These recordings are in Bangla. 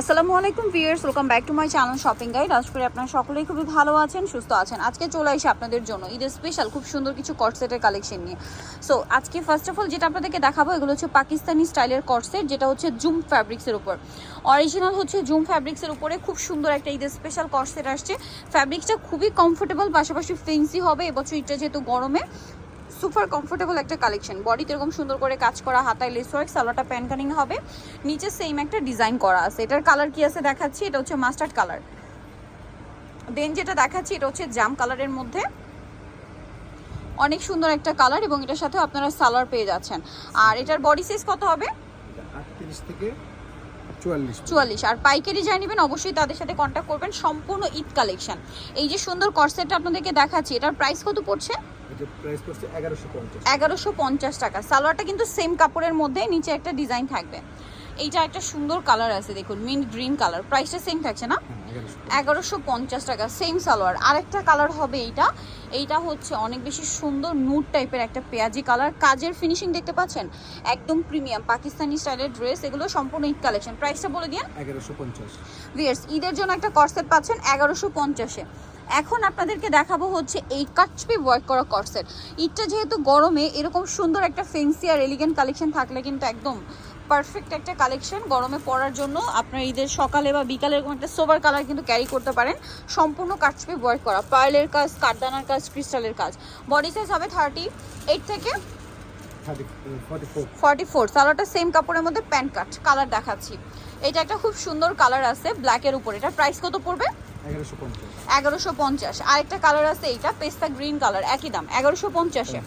আসসালামু আলাইকুম viewers welcome back to my channel shopping guide আশা করি আপনারা সকলেই খুবই ভালো আছেন, সুস্থ আছেন। আজকে চলে আসি আপনাদের জন্য ঈদের স্পেশাল খুব সুন্দর কিছু কটসেটের কালেকশন নিয়ে। সো আজকে ফার্স্ট অফ অল যেটা আপনাদেরকে দেখাবো, এগুলো হচ্ছে পাকিস্তানি স্টাইলের কটসেট যেটা হচ্ছে জুম ফ্যাব্রিক্সের উপর। অরিজিনাল হচ্ছে জুম ফ্যাব্রিক্সের উপরে খুব সুন্দর একটা ঈদের স্পেশাল কটসেট আসছে। ফ্যাব্রিক্সটা খুবই কমফোর্টেবল পাশাপাশি ফেন্সি হবে, এবছর ঈদটা যেহেতু গরমে। সুপার কমফোর্টেবল একটা কালেকশন বডিতে এরকম সুন্দর করে কাজ করা হাতায় লেস ওয়ার্ক সালোয়ারটা প্যান কানিং হবে। নিচে সেম একটা ডিজাইন করা আছে। এটার কালার কি আছে দেখাচ্ছি? এটা হচ্ছে মাস্টার্ড কালার দেন যেটা দেখাচ্ছি এটা হচ্ছে জাম কালারের মধ্যে। অনেক সুন্দর একটা কালার এবং এটার সাথে আপনারা সালোয়ার পেয়ে যাচ্ছেন। আর এটার বডি সাইজ কত হবে? থেকে চুয়াল্লিশ। আর পাইকারি যাই নেবেন অবশ্যই তাদের সাথে কন্ট্যাক্ট করবেন। সম্পূর্ণ ঈদ কালেকশন এই যে সুন্দর কর্সেটটা আপনাদেরকে দেখাচ্ছি এটার প্রাইস কত পড়ছে? এগারোশো পঞ্চাশ। টাকা। সালোয়ারটা কিন্তু সেম কাপড়ের মধ্যে নিচে একটা ডিজাইন থাকবে। এইটা একটা সুন্দর কালার আছে দেখুন মিন্ট গ্রিন কালার প্রাইসটা সেম থাকছে না? হ্যাঁ এগারোশো পঞ্চাশ। টাকা সেম সালোয়ার। আরেকটা কালার হবে এইটা। এইটা হচ্ছে অনেক বেশি সুন্দর নুট টাইপের একটা পেঁয়াজি কালার কাজের ফিনিশিং দেখতে পাচ্ছেন? একদম প্রিমিয়াম পাকিস্তানি স্টাইলের ড্রেস এগুলো সম্পূর্ণ ঈদ কালেকশন প্রাইসটা বলে দিন এগারোশো পঞ্চাশ। ঈদের জন্য একটা কর্সেট পাচ্ছেন এগারোশো পঞ্চাশে। এখন আপনাদেরকে দেখাবো হচ্ছে এই কাটচপি ওয়ার্ক করা কর্সেট ঈদটা যেহেতু গরমে এরকম সুন্দর একটা ফেন্সি আর এলিগেন্ট কালেকশন থাকলে কিন্তু একদম পারফেক্ট একটা কালেকশন গরমে পরার জন্য। আপনার ঈদের সকালে বা বিকালে এরকম একটা সোবার কালার কিন্তু ক্যারি করতে পারেন। সম্পূর্ণ কাটচপি ওয়ার্ক করা। পার্লের কাজ কাঠদানার কাজ ক্রিস্টালের কাজ। বডি সাইজ হবে থার্টি এইট থেকে ফর্টি ফোর ফর্টি ফোর সালোয়ারটা সেম কাপড়ের মধ্যে প্যান্ট কাট কালার দেখাচ্ছি। এটা একটা খুব সুন্দর কালার আছে ব্ল্যাকের উপর। এটা প্রাইস কত পড়বে? এগারোশো পঞ্চাশ। আরেকটা কালার আছে এইটা পেস্তা গ্রিন কালার একই দাম এগারোশো পঞ্চাশে।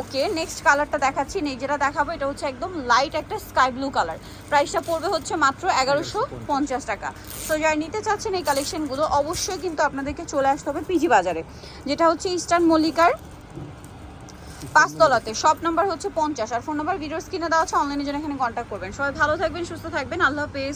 ওকে নেক্সট কালারটা দেখাচ্ছি। যেটা দেখাবো এটা হচ্ছে একদম লাইট একটা স্কাই ব্লু কালার প্রাইসটা পড়বে হচ্ছে মাত্র এগারোশো পঞ্চাশ টাকা। তো যারা নিতে চাচ্ছেন এই কালেকশনগুলো অবশ্যই কিন্তু আপনাদেরকে চলে আসতে হবে পিজি বাজারে যেটা হচ্ছে ইস্টার্ন মল্লিকার পাঁচতলাতে। শপ নাম্বার হচ্ছে পঞ্চাশ। আর ফোন নাম্বার ভিডিওস কিনে দেওয়া আছে অনলাইনে জন্য এখানে কন্ট্যাক্ট করবেন। সবাই ভালো থাকবেন সুস্থ থাকবেন। আল্লাহ হাফেজ।